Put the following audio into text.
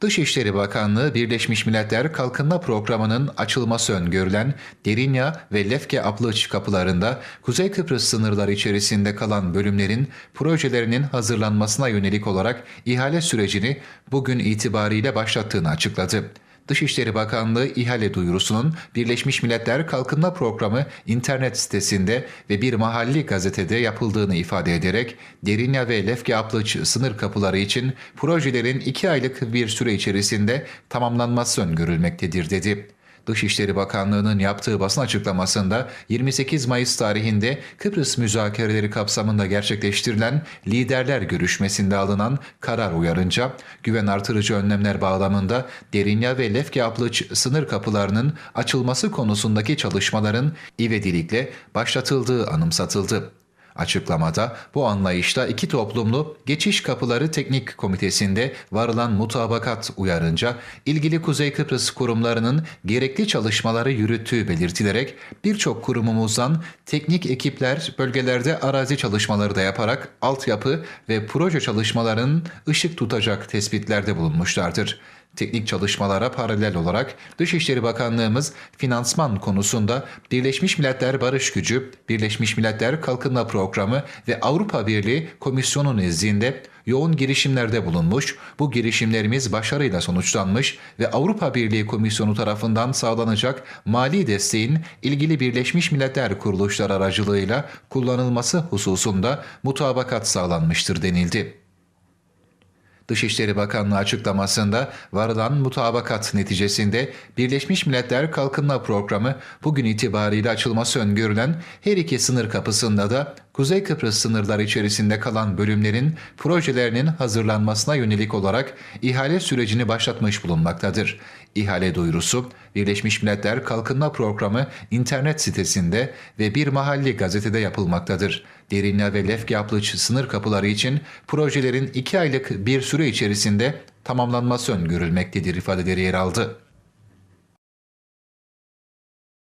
Dışişleri Bakanlığı Birleşmiş Milletler Kalkınma Programı'nın açılması öngörülen Derinya ve Lefke Aplıç kapılarında Kuzey Kıbrıs sınırları içerisinde kalan bölümlerin projelerinin hazırlanmasına yönelik olarak ihale sürecini bugün itibariyle başlattığını açıkladı. Dışişleri Bakanlığı ihale duyurusunun Birleşmiş Milletler Kalkınma Programı internet sitesinde ve bir mahalli gazetede yapıldığını ifade ederek Derinya ve Lefke Aplıç sınır kapıları için projelerin iki aylık bir süre içerisinde tamamlanması öngörülmektedir dedi. Dışişleri Bakanlığı'nın yaptığı basın açıklamasında 28 Mayıs tarihinde Kıbrıs müzakereleri kapsamında gerçekleştirilen liderler görüşmesinde alınan karar uyarınca güven artırıcı önlemler bağlamında Derinya ve Lefke Aplıç sınır kapılarının açılması konusundaki çalışmaların ivedilikle başlatıldığı anımsatıldı. Açıklamada bu anlayışta iki toplumlu Geçiş Kapıları Teknik Komitesi'nde varılan mutabakat uyarınca ilgili Kuzey Kıbrıs kurumlarının gerekli çalışmaları yürüttüğü belirtilerek birçok kurumumuzdan teknik ekipler bölgelerde arazi çalışmaları da yaparak altyapı ve proje çalışmalarının ışık tutacak tespitlerde bulunmuşlardır. Teknik çalışmalara paralel olarak Dışişleri Bakanlığımız finansman konusunda Birleşmiş Milletler Barış Gücü, Birleşmiş Milletler Kalkınma Programı ve Avrupa Birliği Komisyonu nezdinde yoğun girişimlerde bulunmuş, bu girişimlerimiz başarıyla sonuçlanmış ve Avrupa Birliği Komisyonu tarafından sağlanacak mali desteğin ilgili Birleşmiş Milletler kuruluşları aracılığıyla kullanılması hususunda mutabakat sağlanmıştır denildi. Dışişleri Bakanlığı açıklamasında varılan mutabakat neticesinde Birleşmiş Milletler Kalkınma Programı bugün itibariyle açılması öngörülen her iki sınır kapısında da Kuzey Kıbrıs sınırları içerisinde kalan bölümlerin projelerinin hazırlanmasına yönelik olarak ihale sürecini başlatmış bulunmaktadır. İhale duyurusu Birleşmiş Milletler Kalkınma Programı internet sitesinde ve bir mahalli gazetede yapılmaktadır. Derinle ve Lefke Aplıç sınır kapıları için projelerin iki aylık bir süre içerisinde tamamlanması öngörülmektedir ifadeleri yer aldı.